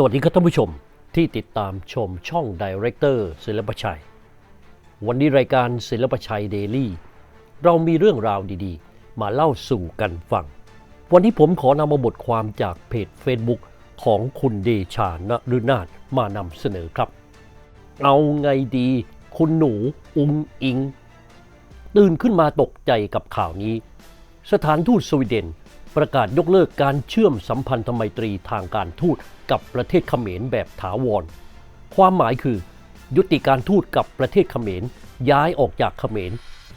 สวัสดีครับท่านผู้ชมที่ติดตามชมช่องดีเรคเตอร์ศิลปชัย วันนี้รายการศิลปชัยเดลี่เรามีเรื่องราวดีๆ มาเล่าสู่กันฟัง วันนี้ผมขอนำมาบทความจากเพจ Facebook ของคุณเดชานฤนาถมานำเสนอครับ เอาไงดีคุณหนูอุงอิง ตื่นขึ้นมาตกใจกับข่าวนี้ สถานทูตสวีเดน ประกาศยกเลิกการเชื่อมสัมพันธไมตรีทางการทูตกับประเทศเขมรแบบถาวร ความหมายคือ ยุติการทูตกับประเทศเขมร ย้ายออกจากเขมร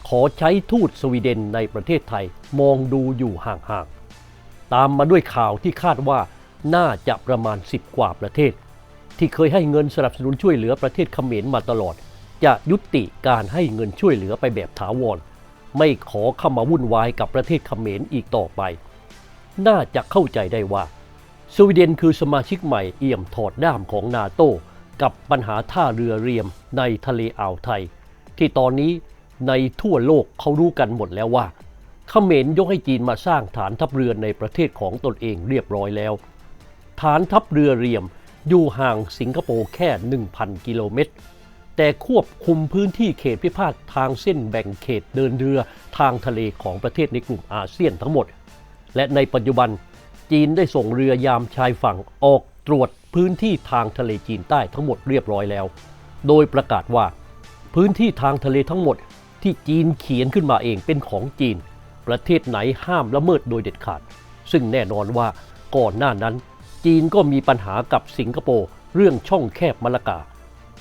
ขอใช้ทูตสวีเดนในประเทศไทยมองดูอยู่ห่างๆ ตามมาด้วยข่าวที่คาดว่าน่าจะประมาณ 10 กว่าประเทศ ที่เคยให้เงินสนับสนุนช่วยเหลือประเทศเขมรมาตลอด จะยุติการให้เงินช่วยเหลือไปแบบถาวร ไม่ขอเข้ามาวุ่นวายกับประเทศเขมรอีกต่อไป น่าจะเข้าใจได้ว่า สวีเดนคือสมาชิกใหม่เอี่ยมถอดด้ามของนาโต้กับปัญหาท่าเรือเรียมในทะเลอ่าวไทย ที่ตอนนี้ในทั่วโลกเขารู้กันหมดแล้วว่าเขมรยกให้จีนมาสร้างฐานทัพเรือในประเทศของตนเองเรียบร้อยแล้ว ฐานทัพเรือเรียมอยู่ห่างสิงคโปร์แค่ 1,000 กิโลเมตร แต่ควบคุมพื้นที่เขตพิพาททางเส้นแบ่งเขตเดินเรือทางทะเลของประเทศในกลุ่มอาเซียนทั้งหมด และในปัจจุบันจีนได้ส่งเรือยามชายฝั่งออกตรวจพื้นที่ทางทะเลจีนใต้ทั้งหมดเรียบร้อยแล้ว โดยประกาศว่า พื้นที่ทางทะเลทั้งหมดที่จีนเขียนขึ้นมาเองเป็นของจีน ประเทศไหนห้ามละเมิดโดยเด็ดขาด ซึ่งแน่นอนว่าก่อนหน้านั้น จีนก็มีปัญหากับสิงคโปร์เรื่องช่องแคบมะละกา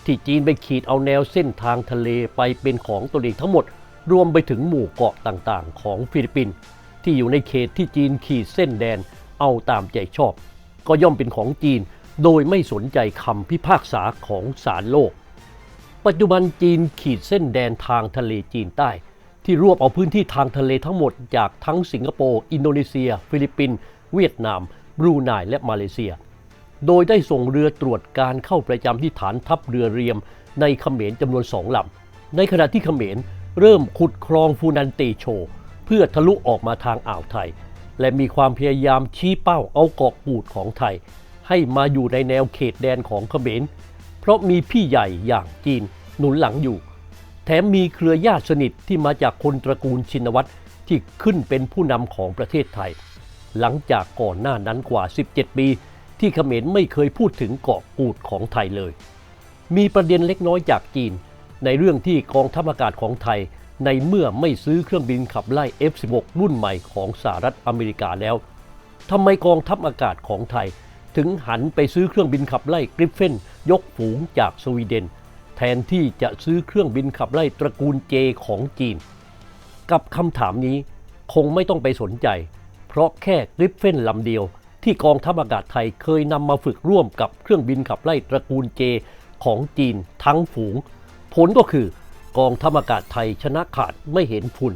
ที่จีนไปขีดเอาแนวเส้นทางทะเลไปเป็นของตัวเองทั้งหมด รวมไปถึงหมู่เกาะต่างๆ ของฟิลิปปินส์ ที่อยู่ในเขตที่จีนขีดเส้นแดน เอาตามใจชอบ ก็ย่อมเป็นของจีนโดยไม่สนใจคำพิพากษาของศาลโลก ปัจจุบันจีนขีดเส้นแดนทางทะเลจีนใต้ ที่รวบเอาพื้นที่ทางทะเลทั้งหมดจากทั้งสิงคโปร์ อินโดนีเซีย ฟิลิปปินส์เวียดนาม บรูไนและมาเลเซีย โดยได้ส่งเรือตรวจการเข้าประจำที่ฐานทัพเรือเรียม ในเขมรจำนวนสองลำในขณะที่เขมรเริ่มขุดคลองฟูนันเตโช พื่อทะลุออกมาทางอ่าวไทย และมีความพยายามชี้เป้าเอาเกาะกูดของไทย ให้มาอยู่ในแนวเขตแดนของเขมร เพราะมีพี่ใหญ่อย่างจีนหนุนหลังอยู่ แถมมีเครือญาติสนิทที่มาจากคนตระกูลชินวัตรที่ขึ้นเป็นผู้นำของประเทศไทย หลังจากก่อนหน้านั้นกว่า 17 ปี ที่เขมรไม่เคยพูดถึงเกาะกูดของไทยเลย มีประเด็นเล็กน้อยจากจีน ในเรื่องที่กองทัพอากาศของไทย ในเมื่อไม่ซื้อเครื่องบินขับไล่ F-16 รุ่นใหม่ของสหรัฐอเมริกาแล้วทำไมกองทัพอากาศของไทย ถึงหันไปซื้อเครื่องบินขับไล่กริฟเฟนยกฝูงจากสวีเดน แทนที่จะซื้อเครื่องบินขับไล่ตระกูลเจของจีน กับคำถามนี้คงไม่ต้องไปสนใจ เพราะแค่กริฟเฟนลำเดียว ที่กองทัพอากาศไทยเคยนำมาฝึกร่วมกับเครื่องบินขับไล่ตระกูลเจของจีนทั้งฝูง ผลก็คือ กองทัพอากาศไทยชนะขาดไม่เห็นฝุ่น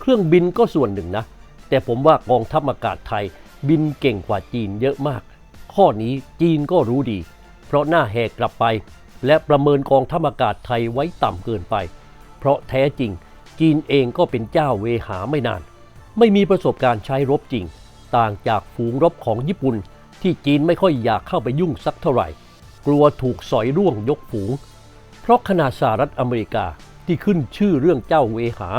เครื่องบินก็ส่วนหนึ่งนะ แต่ผมว่ากองทัพอากาศไทยบินเก่งกว่าจีนเยอะมาก ข้อนี้จีนก็รู้ดี เพราะหน้าแหกกลับไป และประเมินกองทัพอากาศไทยไว้ต่ำเกินไป เพราะแท้จริง จีนเองก็เป็นเจ้าเวหาไม่นาน ไม่มีประสบการณ์ใช้รบจริง ต่างจากฝูงรบของญี่ปุ่น ที่จีนไม่ค่อยอยากเข้าไปยุ่งสักเท่าไหร่ กลัวถูกสอยร่วงยกฝูง เพราะขนาดสหรัฐอเมริกาที่ขึ้นชื่อเรื่องเจ้าเวหา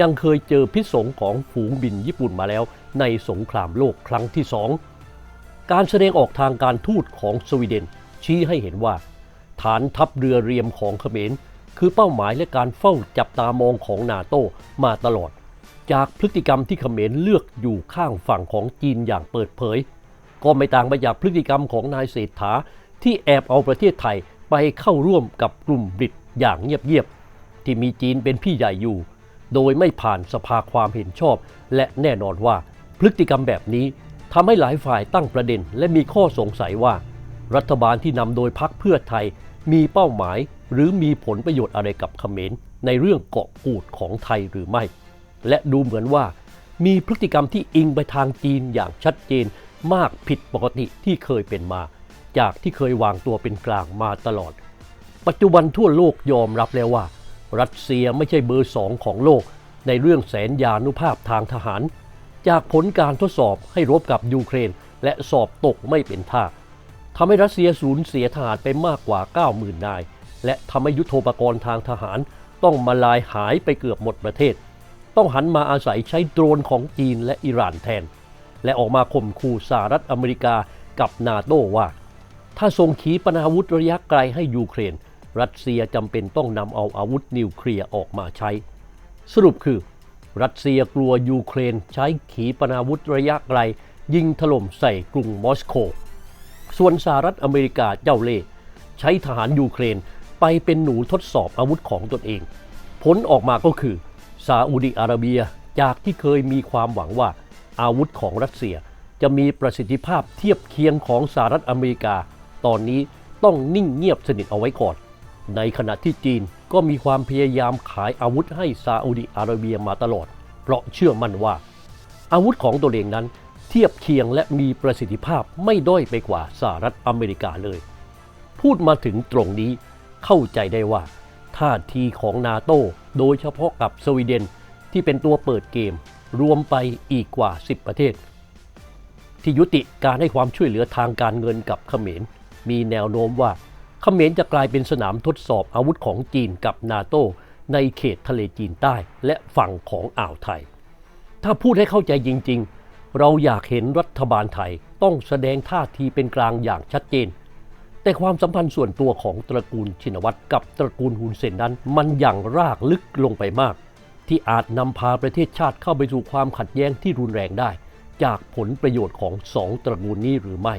ยังเคยเจอพิษสงของฝูงบินญี่ปุ่นมาแล้วในสงครามโลกครั้งที่สอง การแสดงออกทางการทูตของสวีเดน ชี้ให้เห็นว่า ฐานทัพเรือเรียมของเขมร คือเป้าหมายและการเฝ้าจับตามองของนาโตมาตลอด จากพฤติกรรมที่เขมรเลือกอยู่ข้างฝั่งของจีนอย่างเปิดเผย ก็ไม่ต่างไปจากพฤติกรรมของนายเศรษฐาที่แอบเอาประเทศไทย ไปเข้าร่วมกับกลุ่มบริตอย่างเงียบๆที่มีจีนเป็นพี่ใหญ่อยู่ โดยไม่ผ่านสภาความเห็นชอบ และแน่นอนว่าพฤติกรรมแบบนี้ทำให้หลายฝ่ายตั้งประเด็น และมีข้อสงสัยว่า รัฐบาลที่นำโดยพรรคเพื่อไทยมีเป้าหมาย หรือมีผลประโยชน์อะไรกับเขมรในเรื่องเกาะกูดของไทยหรือไม่ และดูเหมือนว่า มีพฤติกรรมที่อิงไปทางจีนอย่างชัดเจนมากผิดปกติที่เคยเป็นมา จากที่เคยวางตัวเป็นกลางมาตลอด ปัจจุบันทั่วโลกยอมรับแล้วว่า รัสเซียไม่ใช่เบอร์สองของโลก ในเรื่องแสนยานุภาพทางทหาร จากผลการทดสอบให้รบกับยูเครน และสอบตกไม่เป็นท่าทำให้รัสเซียสูญเสียทหารไปมากกว่า 90,000 นาย และทำให้ยุทโธปกรณ์ทางทหารต้องมาลายหายไปเกือบหมดประเทศ ต้องหันมาอาศัยใช้โดรนของจีนและอิหร่านแทน และออกมาข่มขู่สหรัฐอเมริกากับนาโตว่า ถ้าส่งขีปนาวุธระยะไกลให้ยูเครน รัสเซียจำเป็นต้องนำเอาอาวุธนิวเคลียร์ออกมาใช้ สรุปคือ รัสเซียกลัวยูเครนใช้ขีปนาวุธระยะไกล ยิงถล่มใส่กรุงมอสโก ส่วนสหรัฐอเมริกาเจ้าเล่ห์ใช้ทหารยูเครนไปเป็นหนูทดสอบอาวุธของตนเอง ผลออกมาก็คือซาอุดิอาระเบียจากที่เคยมีความหวังว่าอาวุธของรัสเซียจะมีประสิทธิภาพเทียบเคียงของสหรัฐอเมริกา ตอนนี้ต้องนิ่งเงียบสนิทเอาไว้ก่อน ในขณะที่จีนก็มีความพยายามขายอาวุธให้ซาอุดิอาระเบียมาตลอด เพราะเชื่อมั่นว่า อาวุธของตัวเองนั้นเทียบเคียงและมีประสิทธิภาพไม่ด้อยไปกว่าสหรัฐอเมริกาเลย พูดมาถึงตรงนี้เข้าใจได้ว่าท่าทีของนาโตโดยเฉพาะกับสวีเดนที่เป็นตัวเปิดเกม รวมไปอีกกว่า 10 ประเทศ ที่ยุติการให้ความช่วยเหลือทางการเงินกับเขมร มีแนวโน้มว่าเขมรจะกลายเป็นสนามทดสอบอาวุธของจีนกับนาโตในเขตทะเลจีนใต้และฝั่งของอ่าวไทย ถ้าพูดให้เข้าใจจริง ๆ เราอยากเห็นรัฐบาลไทยต้องแสดงท่าทีเป็นกลางอย่างชัดเจน แต่ความสัมพันธ์ส่วนตัวของตระกูลชินวัตรกับตระกูลฮุนเซนนั้น มันอย่างรากลึกลงไปมาก ที่อาจนำพาประเทศชาติเข้าไปสู่ความขัดแย้งที่รุนแรงได้ จากผลประโยชน์ของสองตระกูลนี้หรือไม่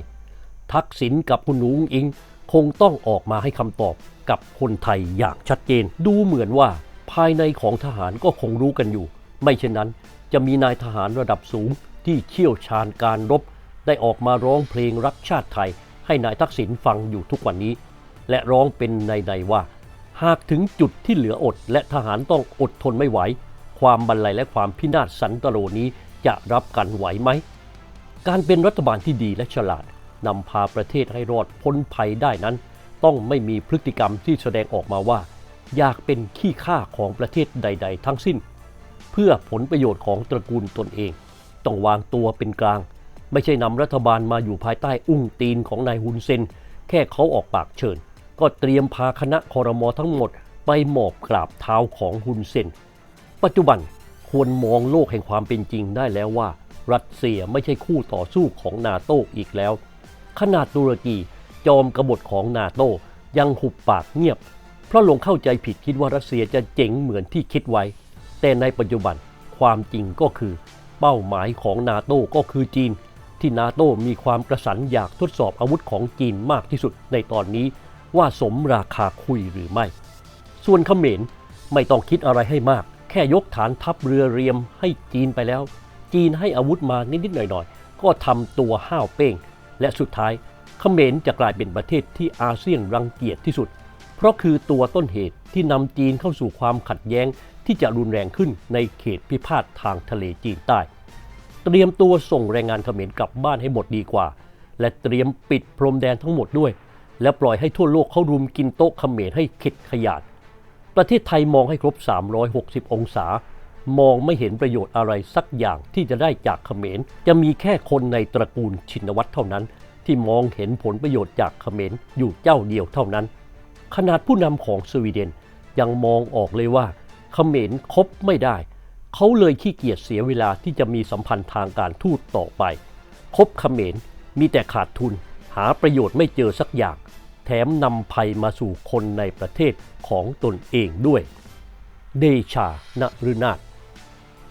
ทักษิณกับคุณหนูอิง คงต้องออกมาให้คำตอบกับคนไทยอย่างชัดเจน ดูเหมือนว่าภายในของทหารก็คงรู้กันอยู่ ไม่เช่นนั้นจะมีนายทหารระดับสูงที่เชี่ยวชาญการรบ ได้ออกมาร้องเพลงรักชาติไทย ให้นายทักษิณฟังอยู่ทุกวันนี้ และร้องเป็นในๆว่า หากถึงจุดที่เหลืออด และทหารต้องอดทนไม่ไหว ความบันไลและความพินาศสันตโรนี้จะรับกันไหวไหม การเป็นรัฐบาลที่ดีและฉลาด นำพาประเทศให้รอดพ้นภัยได้นั้น ต้องไม่มีพฤติกรรมที่แสดงออกมาว่า อยากเป็นขี้ข้าของประเทศใด ๆ ทั้งสิ้น เพื่อผลประโยชน์ของตระกูลตนเอง ต้องวางตัวเป็นกลาง ไม่ใช่นำรัฐบาลมาอยู่ภายใต้อุ้งตีนของนายฮุนเซน แค่เขาออกปากเชิญ ก็เตรียมพาคณะคอรมอทั้งหมด ไปหมอบกราบเท้าของฮุนเซน ปัจจุบันควรมองโลกแห่งความเป็นจริงได้แล้วว่า รัสเซียไม่ใช่คู่ต่อสู้ของนาโตอีกแล้ว ขนาดตุรกีจอมกบฏของนาโตยังหุบปากเงียบ เพราะหลงเข้าใจผิดคิดว่ารัสเซียจะเจ๋งเหมือนที่คิดไว้ แต่ในปัจจุบันความจริงก็คือ เป้าหมายของนาโตก็คือจีน ที่นาโตมีความกระสันอยากทดสอบอาวุธของจีนมากที่สุดในตอนนี้ว่าสมราคาคุยหรือไม่ ส่วนเขมรไม่ต้องคิดอะไรให้มาก แค่ยกฐานทัพเรือเรียมให้จีนไปแล้ว จีนให้อาวุธมานิดๆหน่อยๆ ก็ทำตัวห้าวเป้ง และสุดท้ายเขมรจะกลายเป็นประเทศที่อาเซียนรังเกียจที่สุด เพราะคือตัวต้นเหตุที่นำจีนเข้าสู่ความขัดแย้งที่จะรุนแรงขึ้นในเขตพิพาททางทะเลจีนใต้ เตรียมตัวส่งแรงงานเขมรกลับบ้านให้หมดดีกว่า และเตรียมปิดพรมแดนทั้งหมดด้วย และปล่อยให้ทั่วโลกเขารุมกินโต๊ะเขมรให้เข็ดขยาดประเทศไทยมองให้ครบ 360 องศา มองไม่เห็นประโยชน์อะไรสักอย่างที่จะได้จากเขมร จะมีแค่คนในตระกูลชินวัตรเท่านั้น ที่มองเห็นผลประโยชน์จากเขมรอยู่เจ้าเดียวเท่านั้น ขนาดผู้นำของสวีเดนยังมองออกเลยว่าเขมรคบไม่ได้ เขาเลยขี้เกียจเสียเวลาที่จะมีสัมพันธ์ทางการทูตต่อไป คบเขมรมีแต่ขาดทุน หาประโยชน์ไม่เจอสักอย่าง แถมนำภัยมาสู่คนในประเทศของตนเองด้วย เดชานฤนาถ